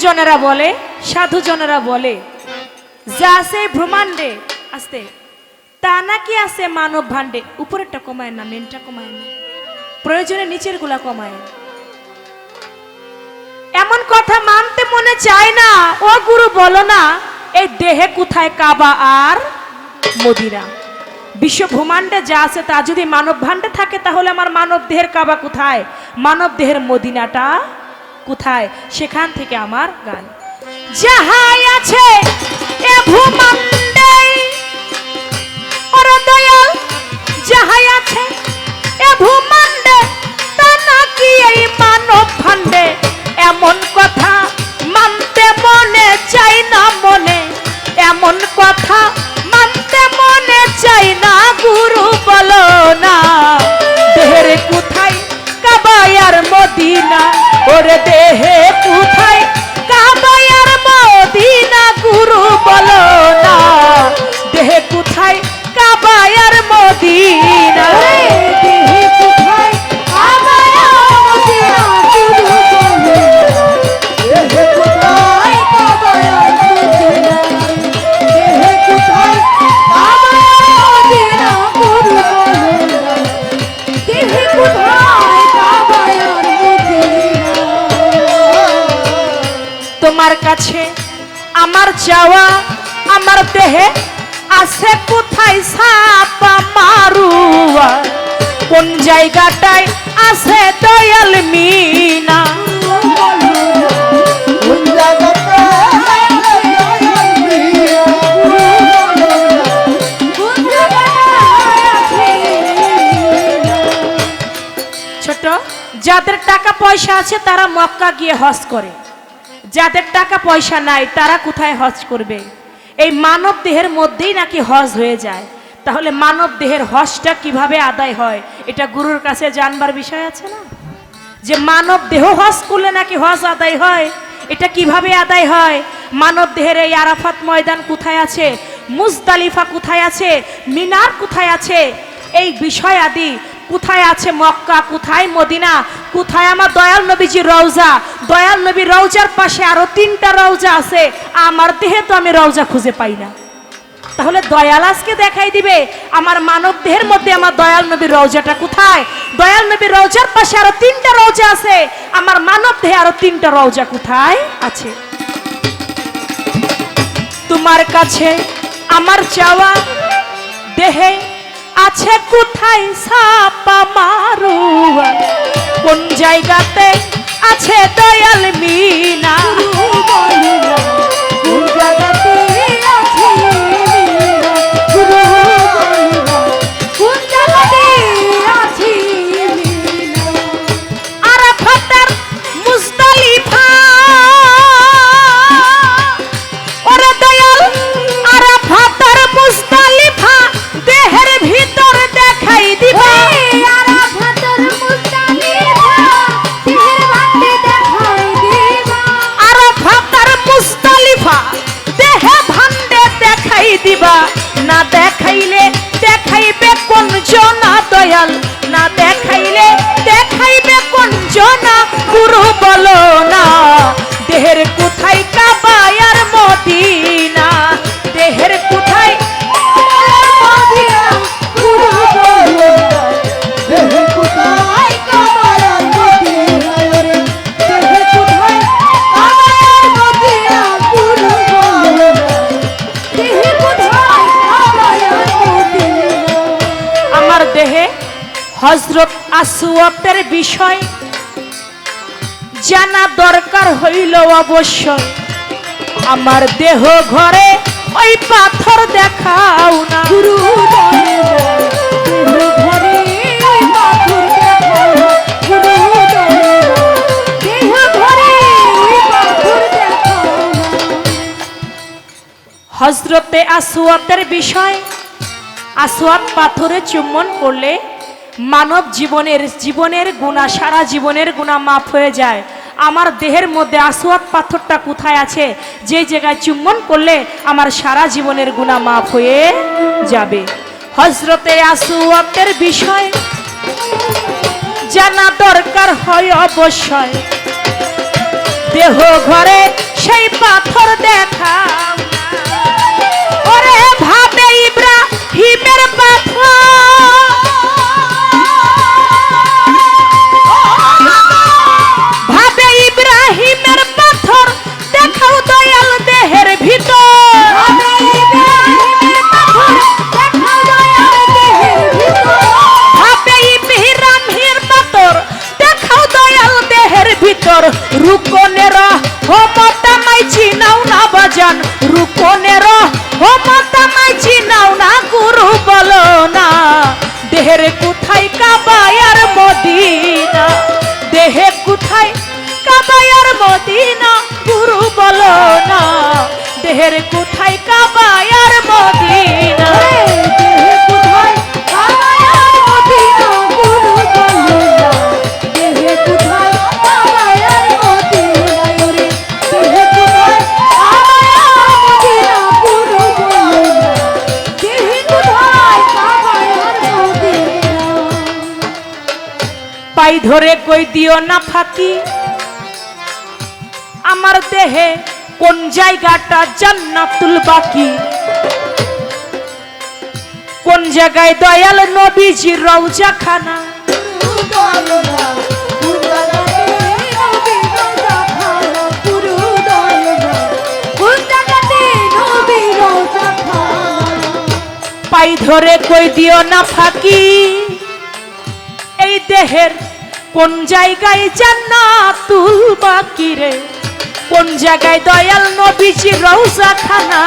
গুরুজনেরা বলে, সাধুজনেরা বলে, যা আছে ব্রহ্মাণ্ডে আস্তে তা নাকি আছে মানব ভাণ্ডে? উপরেরটা কমায় না মেনটা কমায় না। প্রয়োজনে নিচেরগুলা কমায়। এমন কথা মানতে মনে চায় না, ও গুরু বলো না, এই দেহে কোথায় কাবা আর মদিরা? বিশ্ব ব্রহ্মাণ্ডে যা আছে তা, যদি মানব ভাণ্ডে থাকে, তাহলে আমার মানব দেহের কাবা কোথায়? মানব দেহের মদিনাটা কোথায়? সেখান থেকে আমার গান। যাহাই আছে এ ভূমাণ্ডে ওরে দেহে কাছে আমার চাওয়া আমার দেহে আছে কোথায় সাপা মারুয়া? কোন জায়গাটায় আছে দয়াল মিনা? ছোট যাদের টাকা পয়সা আছে তারা মক্কা গিয়ে হজ করে। যাদের টাকা পয়সা নাই, তারা কোথায় হজ করবে? এই মানব দেহের মধ্যেই নাকি হজ হয়ে যায়। তাহলে মানব দেহের হজটা কীভাবে আদায় হয়? এটা গুরুর কাছে জানবার বিষয় আছে না? যে মানব দেহ হজ করলে নাকি হজ আদায় হয়? এটা কীভাবে আদায় হয়? মানব দেহের এই আরাফাত ময়দান কোথায় আছে? মুজদালিফা কোথায় আছে? মিনার কোথায় আছে? এই বিষয় আদি কোথায় আছে মক্কা? কোথায় মদিনা? কোথায় আমার দয়াল নবীজি রওজা? দয়াল নবী রওজার পাশে আরও তিনটা রওজা আছে। আমার দেহে তো আমি রওজা খুঁজে পাই না। তাহলে দয়াল আজকে দেখাই দিবে, আমার মানব দেহের মধ্যে আমার দয়াল নবীর রওজাটা কোথায়? দয়াল নবীর রওজার পাশে আরও তিনটা রওজা আছে। আমার মানব দেহে আরও তিনটা রওজা কোথায় আছে? তোমার কাছে, আমার চাওয়া দেহে আছে কোথায় সাপা মারুয়া? কোন জায়গাতে আছে দয়াল মিনা? কোন জনা দয়াল না দেখাইলে দেখাইবে কোন জনা গুরু বলো। হজরত আসওয়াতের বিষয় জানা দরকার হইল অবশ্যই আমার দেহ ঘরে ওই পাথর দেখাও না। গুরু হজরতে আসওয়াতের বিষয় আসওয়াত পাথরে চুম্বন করলে মানব জীবনের জীবনের গুণা, সারা জীবনের গুণা মাফ হয়ে যায়। আমার দেহের মধ্যে আসওয়াত পাথরটা কোথায় আছে? যে জায়গায় চুম্বন করলে আমার সারা জীবনের গুণা মাফ হয়ে যাবে। হজরতে আসওয়াতের বিষয় জানা দরকার হয় অবশ্যই। দেহ ঘরে সেই পাথর দেখাও কাবায়ার মদিনা দেহে কোথায় কাবায়ার মদিনা গুরু বলো না দেহের কোথায় পাই ধরে কই দিও না ফাঁকি? আমার দেহে কোন জায়গাটা জান্নাতুল বাকি? কোন জায়গায় দয়াল নবীজি রওজা খানা পাই ধরে কই দিও না ফাঁকি? এই দেহের কোন জায়গায় জান্নাতুল বাকি রে? কোন জায়গায় দয়াল নবীজি রওজা খানা